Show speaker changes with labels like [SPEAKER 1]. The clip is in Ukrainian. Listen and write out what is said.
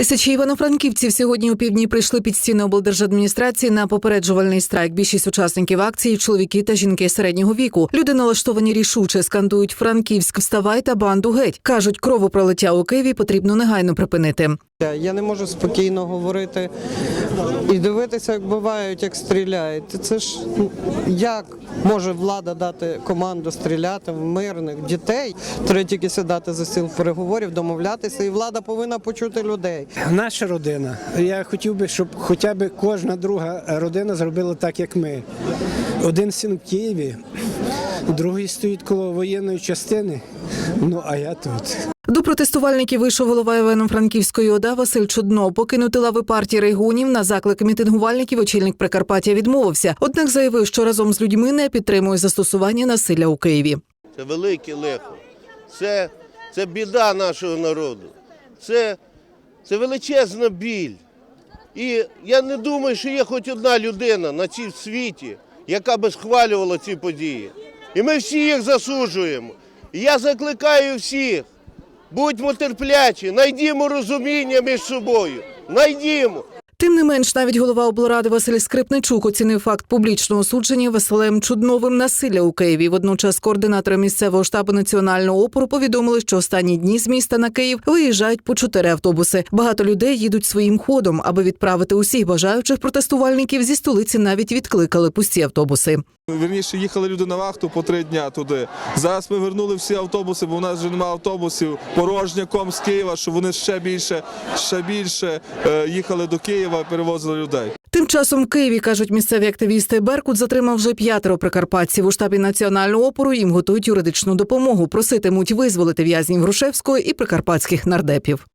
[SPEAKER 1] Тисячі івано-франківців сьогодні у півдні прийшли під стіни облдержадміністрації на попереджувальний страйк. Більшість учасників акції чоловіки та жінки середнього віку. Люди налаштовані рішуче, скандують Франківськ, вставай та банду геть. кажуть, кровопролиття у Києві потрібно негайно припинити.
[SPEAKER 2] Я не можу спокійно говорити і дивитися, як бувають, як стріляють. Це ж як може влада дати команду стріляти в мирних дітей? Треба тільки сідати за стіл переговорів, домовлятися, і влада повинна почути людей.
[SPEAKER 3] Наша родина. Я хотів би, щоб хоча б кожна друга родина зробила так, як ми. Один син в Києві, другий стоїть коло воєнної частини. Ну а я тут.
[SPEAKER 1] До протестувальників вийшов голова Івано-Франківської ОДА Василь Чудно. Покинути лави партії регіонів на заклик мітингувальників очільник Прикарпаття відмовився. Однак заявив, що разом з людьми не підтримує застосування насилля у Києві.
[SPEAKER 4] Це велике лихо. Це, це біда нашого народу. Це, це величезна біль. І я не думаю, що є хоч одна людина на цій світі, яка би схвалювала ці події. І ми всі їх засуджуємо. Я закликаю всіх, будьмо терплячі, найдімо розуміння між собою. Найдімо.
[SPEAKER 1] Тим не менш, навіть голова облради Василь Скрипничук оцінив факт публічного судження Василем Чудновим насилля у Києві. Водночас координатори місцевого штабу національного опору повідомили, що останні дні з міста на Київ виїжджають по чотири автобуси. Багато людей їдуть своїм ходом, аби відправити усіх бажаючих протестувальників зі столиці. Навіть відкликали пусті автобуси.
[SPEAKER 5] Вірніше, їхали люди на вахту по три дня туди. Зараз ми вернули всі автобуси, бо у нас вже немає автобусів. Порожняком з Києва, щоб вони ще більше, ще більше е, їхали до Києва і перевозили людей.
[SPEAKER 1] Тим часом в Києві кажуть місцеві активісти. Беркут затримав вже п'ятеро прикарпатців. У штабі національного опору їм готують юридичну допомогу. Проситимуть визволити в'язнів Грушевського і прикарпатських нардепів.